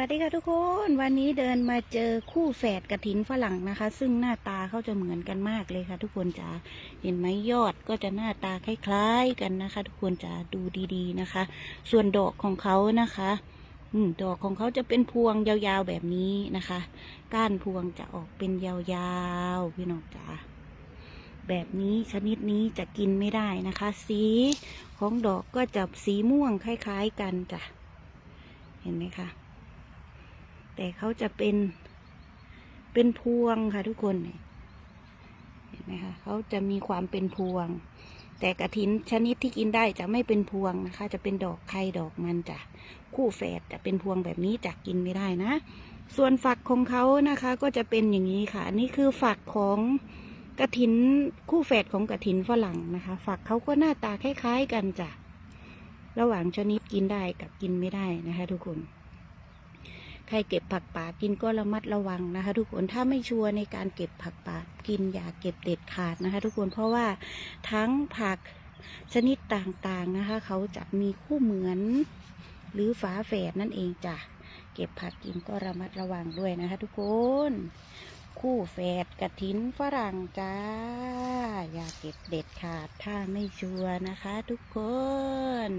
วัสดีค่ะทุกคนวันนี้เดินมาเจอคู่แฝดกระถินฝรั่งนะคะ ซึ่งหน้าตาเขาจะเหมือนกันมากเลยค่ะ ทุกคนจ๋าเห็นไหมยอดก็จะหน้าตาคล้ายๆกันนะคะ ทุกคนจ๋าดูดีๆนะคะ ส่วนดอกของเขานะคะ อืมดอกของเขาจะเป็นพวงยาวๆแบบนี้นะคะ ก้านพวงจะออกเป็นยาวๆพี่น้องจ๋าแบบนี้ชนิดนี้จะกินไม่ได้นะคะ สีของดอกก็จะสีม่วงคล้าย ๆ กันจ้ะเห็นไหมคะ แต่เขาจะเป็นเป็นพวงค่ะ ทุกคนเห็นไหมคะเขาจะมีความเป็นพวง แต่กระถินชนิดที่กินได้จะไม่เป็นพวงนะคะ จะเป็นดอกไข่ดอกมันจ้ะคู่แฝดจะเป็นพวงแบบนี้จะกินไม่ได้นะ ส่วนฝักของเขานะคะ ก็จะเป็นอย่างนี้ค่ะอันนี้คือฝักของกระถินคู่แฝดของกระถินฝรั่งนะคะ ฝักเขาก็หน้าตาคล้าย ๆ กันจ้ะระหว่างชนิดกินได้กับกินไม่ได้นะคะ ทุกคน ใครเก็บผักป่ากินก็ระมัดระวังนะคะ ทุกคนถ้าไม่ชัวร์ในการเก็บผักป่ากินอย่าเก็บเด็ดขาดนะคะ ทุกคนเพราะว่าทั้งผักชนิดต่างๆนะคะ เขาจะมีคู่เหมือนหรือฝาแฝดนั่นเองจ้ะเก็บผักกินก็ระมัดระวังด้วยนะคะ ทุกคน คู่แฝดกระถินฝรั่งจ้า อย่าเก็บเด็ดขาดถ้าไม่ชัวร์นะคะ ทุกคน